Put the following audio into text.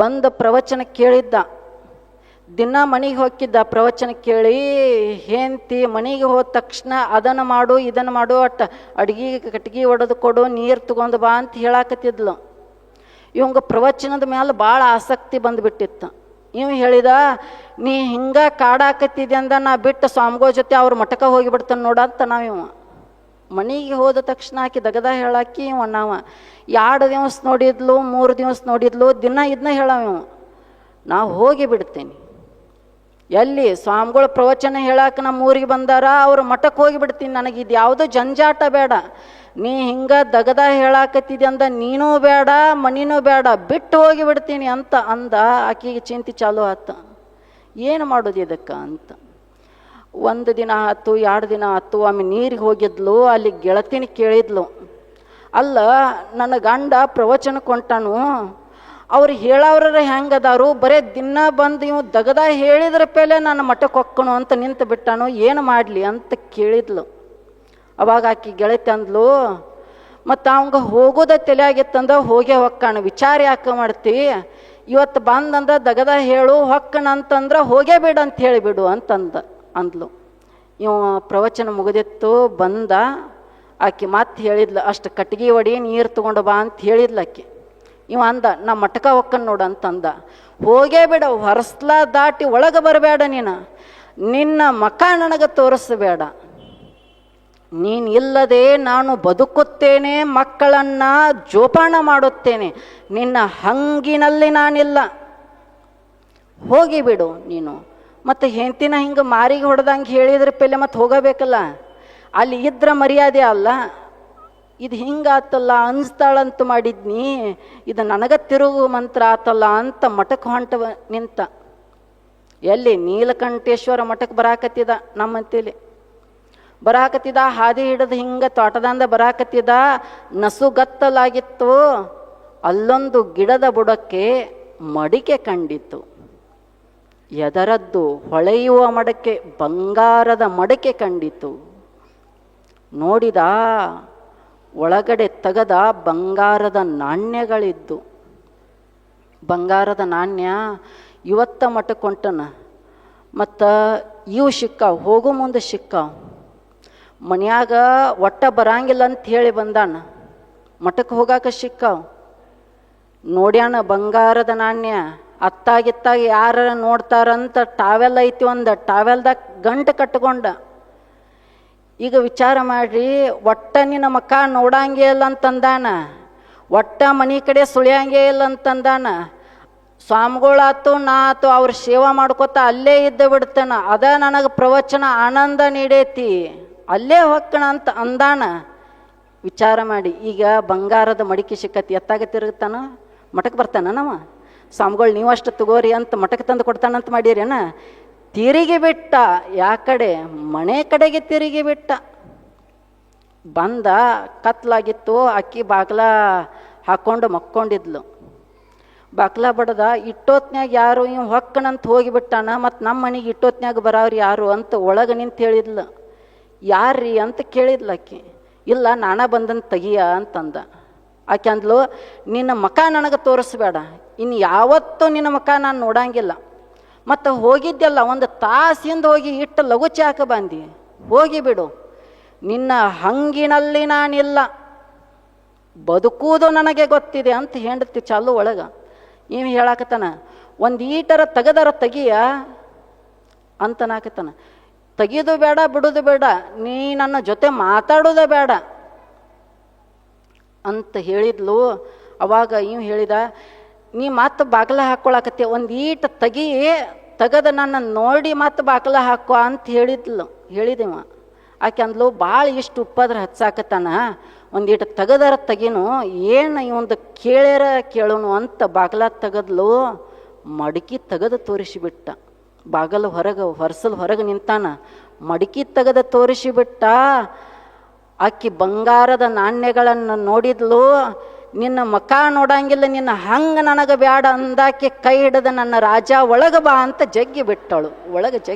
ಬಂದ ಪ್ರವಚನ ಕೇಳಿದ್ದ. ದಿನ ಮನೆಗೆ ಹೋಗಿದ್ದ ಪ್ರವಚನ ಕೇಳಿ ಹೆಂತಿ ಮನೆಗೆ ಹೋದ ತಕ್ಷಣ ಅದನ್ನು ಮಾಡು, ಇದನ್ನು ಮಾಡು ಅಟ್ಟ. ಅಡ್ಗೆ ಕಟ್ಗೆ ಒಡೆದು ಕೊಡು, ನೀರು ತಗೊಂಡು ಬಾ ಅಂತ ಹೇಳಾಕತ್ತಿದ್ಲು. ಇವಂಗ ಪ್ರವಚನದ ಮೇಲೆ ಭಾಳ ಆಸಕ್ತಿ ಬಂದುಬಿಟ್ಟಿತ್ತು. ಇವ್ ಹೇಳಿದ, ನೀ ಹಿಂಗೆ ಕಾಡಾಕತ್ತಿದ್ಯಂದ ಅಂದ ನಾ ಬಿಟ್ಟು ಸ್ವಾಮಿಗಳ ಜೊತೆ ಅವ್ರ ಮಠಕ್ಕೆ ಹೋಗಿಬಿಡ್ತಾನೆ ನೋಡ ಅಂತ ನಾವು ಇವ ಮನೆಗೆ ಹೋದ ತಕ್ಷಣ ಆಕಿ ದಗದ ಹೇಳಾಕಿ ಇವ ಎರಡು ದಿವಸ ನೋಡಿದ್ಲು, ಮೂರು ದಿವಸ ನೋಡಿದ್ಲು, ದಿನ ಇದನ್ನ ಹೇಳವ ನಾವು ಹೋಗಿ ಬಿಡ್ತೇನೆ. ಎಲ್ಲಿ ಸ್ವಾಮಿಗಳ ಪ್ರವಚನ ಹೇಳಾಕ ನಮ್ಮ ಊರಿಗೆ ಬಂದಾರ, ಅವ್ರ ಮಠಕ್ಕೆ ಹೋಗಿ ಬಿಡ್ತೀನಿ, ನನಗೆ ಇದು ಯಾವುದೋ ಜಂಜಾಟ ಬೇಡ. ನೀ ಹಿಂಗ ದಗದ ಹೇಳಾಕತ್ತಿದೆ ಅಂದ ನೀನೂ ಬೇಡ, ಮನಿನೂ ಬೇಡ, ಬಿಟ್ಟು ಹೋಗಿ ಬಿಡ್ತೀನಿ ಅಂತ ಅಂದ. ಆಕಿಗೆ ಚಿಂತೆ ಚಾಲು ಆತ. ಏನು ಮಾಡೋದು ಇದಕ್ಕೆ? ಅಂತ. ಒಂದು ದಿನ ಆತು, ಎರಡು ದಿನ ಆತು, ಆಮೆ ನೀರಿಗೆ ಹೋಗಿದ್ಲು, ಅಲ್ಲಿ ಗೆಳತಿನ ಕೇಳಿದ್ಲು. ಅಲ್ಲ, ನನ್ನ ಗಂಡ ಪ್ರವಚನ ಕೊಂಟನು ಅವ್ರು ಹೇಳವ್ರ ಹೆಂಗದಾರು, ಬರೇ ದಿನ ಬಂದು ಇವು ದಗದ ಹೇಳಿದ್ರ ಪೇಲೆ ನನ್ನ ಮಠಕ್ಕೆ ಹೊಕ್ಕಣು ಅಂತ ನಿಂತು ಬಿಟ್ಟನು, ಏನು ಮಾಡಲಿ ಅಂತ ಕೇಳಿದ್ಲು. ಅವಾಗ ಆಕಿ ಗೆಳತಿ ಅಂದ್ಲು, ಮತ್ತು ಅವಂಗ ಹೋಗೋದ ತಲೆಯಾಗಿತ್ತಂದ ಹೋಗೇ ಹೊಕ್ಕಣ ವಿಚಾರ ಯಾಕೆ ಮಾಡ್ತಿ? ಇವತ್ತು ಬಂದಂದ ದಗದ ಹೇಳು ಹೊಕ್ಕಣ ಅಂತಂದ್ರೆ ಹೋಗೇ ಬಿಡು ಅಂತ ಹೇಳಿಬಿಡು ಅಂತಂದ. ಅಂದ್ಲು. ಇವ ಪ್ರವಚನ ಮುಗಿದಿತ್ತು, ಬಂದ, ಆಕೆ ಮತ್ತೆ ಹೇಳಿದ್ಲು, ಅಷ್ಟು ಕಟ್ಗೆ ಒಡಿ ನೀರು ತೊಗೊಂಡು ಬಾ ಅಂತ ಹೇಳಿದ್ಲು ಆಕೆ. ಇವ ಅಂದ, ನಾ ಮಟ್ಕ ಹೊಕ್ಕನ್ ನೋಡು ಅಂತಂದ. ಹೋಗೇ ಬಿಡ, ಹೊರಸ್ಲ ದಾಟಿ ಒಳಗೆ ಬರಬೇಡ ನೀನು. ನಿನ್ನ ಮಕ ನನಗೆ ತೋರಿಸಬೇಡ ನೀನು ಇಲ್ಲದೆ ನಾನು ಬದುಕುತ್ತೇನೆ, ಮಕ್ಕಳನ್ನು ಜೋಪಾನ ಮಾಡುತ್ತೇನೆ. ನಿನ್ನ ಹಂಗಿನಲ್ಲಿ ನಾನಿಲ್ಲ. ಹೋಗಿ ಬಿಡು ನೀನು. ಮತ್ತು ಹೆಂಡ್ತಿನ ಹಿಂಗೆ ಮಾರಿಗೆ ಹೊಡೆದಂಗೆ ಹೇಳಿದ್ರೆ ಪೆಲೆ ಮತ್ತೆ ಹೋಗಬೇಕಲ್ಲ? ಅಲ್ಲಿ ಇದ್ರ ಮರ್ಯಾದೆ ಅಲ್ಲ. ಇದು ಹಿಂಗಾತಲ್ಲ, ಅನ್ಸ್ತಾಳಂತ ಮಾಡಿದ್ನಿ. ಇದು ನನಗೆ ತಿರುಗು ಮಂತ್ರ ಆತಲ್ಲ ಅಂತ ಮಠಕ್ಕೆ ಹೊಂಟವ ನಿಂತ. ಎಲ್ಲಿ ನೀಲಕಂಠೇಶ್ವರ ಮಠಕ್ಕೆ ಬರಾಕತ್ತಿದ ನಮ್ಮಂತೇಲಿ. ಬರಾಕತ್ತಿದ, ಹಾದಿ ಹಿಡಿದು ಹಿಂಗೆ ತೋಟದಂದ ಬರಾಕತ್ತಿದ, ನಸುಗತ್ತಲಾಗಿತ್ತು. ಅಲ್ಲೊಂದು ಗಿಡದ ಬುಡಕ್ಕೆ ಮಡಿಕೆ ಕಂಡಿತು ಎದರದ್ದು ಹೊಳೆಯುವ ಮಡಕೆ ಬಂಗಾರದ ಮಡಕೆ ಕಂಡಿತು. ನೋಡಿದ ಒಳಗಡೆ ತಗದ ಬಂಗಾರದ ನಾಣ್ಯಗಳಿದ್ದು. ಬಂಗಾರದ ನಾಣ್ಯ ಇವತ್ತ ಮಠಕ್ಕೆ ಹೊಂಟನ ಮತ್ತು ಇವು ಸಿಕ್ಕಾವು ಹೋಗು ಮುಂದೆ ಸಿಕ್ಕಾವು ಮನ್ಯಾಗ ಒಟ್ಟ ಬರಂಗಿಲ್ಲ ಅಂತ ಹೇಳಿ ಬಂದಾನ. ಮಠಕ್ಕೆ ಹೋಗಾಕ ಸಿಕ್ಕಾವು ನೋಡ್ಯಾನ ಬಂಗಾರದ ನಾಣ್ಯ. ಅತ್ತಾಗಿತ್ತಾಗ ಯಾರ ನೋಡ್ತಾರಂತ ಟಾವೆಲ್ ಐತಿ ಒಂದು ಟಾವೆಲ್ದಾಗ ಗಂಟು ಕಟ್ಕೊಂಡ. ಈಗ ವಿಚಾರ ಮಾಡ್ರಿ, ಒಟ್ಟ ನಿನ್ನ ಮಕ್ಕ ನೋಡಂಗೇ ಇಲ್ಲ ಅಂತಂದಾನ, ಒಟ್ಟ ಮನೆ ಕಡೆ ಸುಳಿಯಂಗೇ ಇಲ್ಲ ಅಂತಂದಾನ, ಸ್ವಾಮಿಗಳಾತು ನಾ ಆತು ಅವ್ರ ಸೇವಾ ಮಾಡ್ಕೊತ ಅಲ್ಲೇ ಇದ್ದು ಬಿಡ್ತಾನ, ಅದ ನನಗೆ ಪ್ರವಚನ ಆನಂದ ನೀಡೈತಿ, ಅಲ್ಲೇ ಹೊಕ್ಕಣ ಅಂತ ಅಂದಾನ. ವಿಚಾರ ಮಾಡಿ, ಈಗ ಬಂಗಾರದ ಮಡಿಕೆ ಸಿಕ್ಕತಿ, ಎತ್ತಾಗ ತಿರುಗುತ್ತಾನ ಮಠಕ್ಕೆ ಬರ್ತಾನ ನಾವ? ಸ್ವಾಮಿಗಳು, ನೀವು ಅಷ್ಟು ತಗೋರಿ ಅಂತ ಮಠಕ್ಕೆ ತಂದು ಕೊಡ್ತಾನಂತ ಮಾಡಿರೇನ ತಿರುಗಿ ಬಿಟ್ಟ, ಯಾ ಕಡೆ, ಮನೆ ಕಡೆಗೆ ತಿರುಗಿ ಬಿಟ್ಟ. ಬಂದ, ಕತ್ಲಾಗಿತ್ತು, ಅಕ್ಕಿ ಬಾಗ್ಲ ಹಾಕ್ಕೊಂಡು ಮಕ್ಕೊಂಡಿದ್ಲು. ಬಾಗ್ಲ ಬಡ್ದ, ಇಟ್ಟೊತ್ನ್ಯಾಗ ಯಾರು ಇವ್ ಹೊಕ್ಕಣಂತ ಹೋಗಿಬಿಟ್ಟಾನ ಮತ್ತು ನಮ್ಮ ಮನೆಗೆ ಇಟ್ಟೊತ್ನ್ಯಾಗ ಬರೋರು ಯಾರು ಅಂತ ಒಳಗೆ ನಿಂತು ಹೇಳಿದ್ಲು. ಯಾರ್ರೀ ಅಂತ ಕೇಳಿದ್ಲು ಅಕ್ಕಿ. ಇಲ್ಲ, ನಾನ ಬಂದನ್ ತೆಗಿಯ ಅಂತಂದ. ಆಕೆ ಅಂದ್ಲು ನಿನ್ನ ಮಖ ನನಗೆ ತೋರಿಸ್ಬೇಡ. ಇನ್ನು ಯಾವತ್ತೂ ನಿನ್ನ ಮಖ ನಾನು ನೋಡಂಗಿಲ್ಲ. ಮತ್ತು ಹೋಗಿದ್ದೆಲ್ಲ ಒಂದು ತಾಸಿಂದ ಹೋಗಿ ಇಟ್ಟು ಲಘು ಚಾಕ ಬಂದು. ಹೋಗಿ ಬಿಡು. ನಿನ್ನ ಹಂಗಿನಲ್ಲಿ ನಾನಿಲ್ಲ. ಬದುಕುವುದು ನನಗೆ ಗೊತ್ತಿದೆ ಅಂತ ಹೆಂಡತಿ ಚಾಲು ಒಳಗೆ. ಇವ್ ಹೇಳಾಕತ್ತಾನ, ಒಂದು ಈಟರ ತೆಗೆದರ ತೆಗಿಯ ಅಂತನಾಕತ್ತಾನ ತೆಗಿಯೋದು ಬೇಡ, ಬಿಡೋದು ಬೇಡ. ನೀ ನನ್ನ ಜೊತೆ ಮಾತಾಡೋದೇ ಬೇಡ. ಅಂತ ಹೇಳಿದ್ಲು. ಅವಾಗ ಇವ್ ಹೇಳಿದ, ನೀ ಮತ್ತೆ ಬಾಗಿಲ ಹಾಕ್ಕೊಳಕತ್ತೆ ಒಂದು ಈಟ ತೆಗಿ, ತೆಗೆದು ನನ್ನ ನೋಡಿ ಮತ್ತೆ ಬಾಗಿಲ ಹಾಕೋ ಅಂತ ಹೇಳಿದ್ಲು. ಹೇಳಿದೆವ ಆಕೆ ಅಂದ್ಲು ಭಾಳ ಇಷ್ಟು ಉಪ್ಪದ್ರ ಹಚ್ಚಾಕತ್ತಾನ. ಒಂದೀಟ ತೆಗದಾರ ತೆಗಿನು, ಏನು ಇವಂದು ಕೇಳ್ಯಾರ ಕೇಳೋನು ಅಂತ ಬಾಗಿಲ ತೆಗದ್ಲು. ಮಡಕಿ ತೆಗೆದು ತೋರಿಸಿಬಿಟ್ಟ. ಬಾಗಲು ಹೊರಗೆ, ಹೊರಸಲು ಹೊರಗೆ ನಿಂತಾನ. ಮಡಕಿ ತೋರಿಸಿ ತೋರಿಸಿಬಿಟ್ಟ. ಆಕಿ ಬಂಗಾರದ ನಾಣ್ಯಗಳನ್ನು ನೋಡಿದ್ಲು, ನಿನ್ನ ಮಕ ನೋಡಂಗಿಲ್ಲ, ನಿನ್ನ ಹಂಗೆ ನನಗೆ ಬ್ಯಾಡ ಅಂದಾಕೆ ಕೈ ಹಿಡಿದ ನನ್ನ ರಾಜ ಒಳಗೆ ಬಾ ಅಂತ ಜಗ್ಗಿ ಬಿಟ್ಟಳು. ಒಳಗೆ ಜಗ್ಗಿ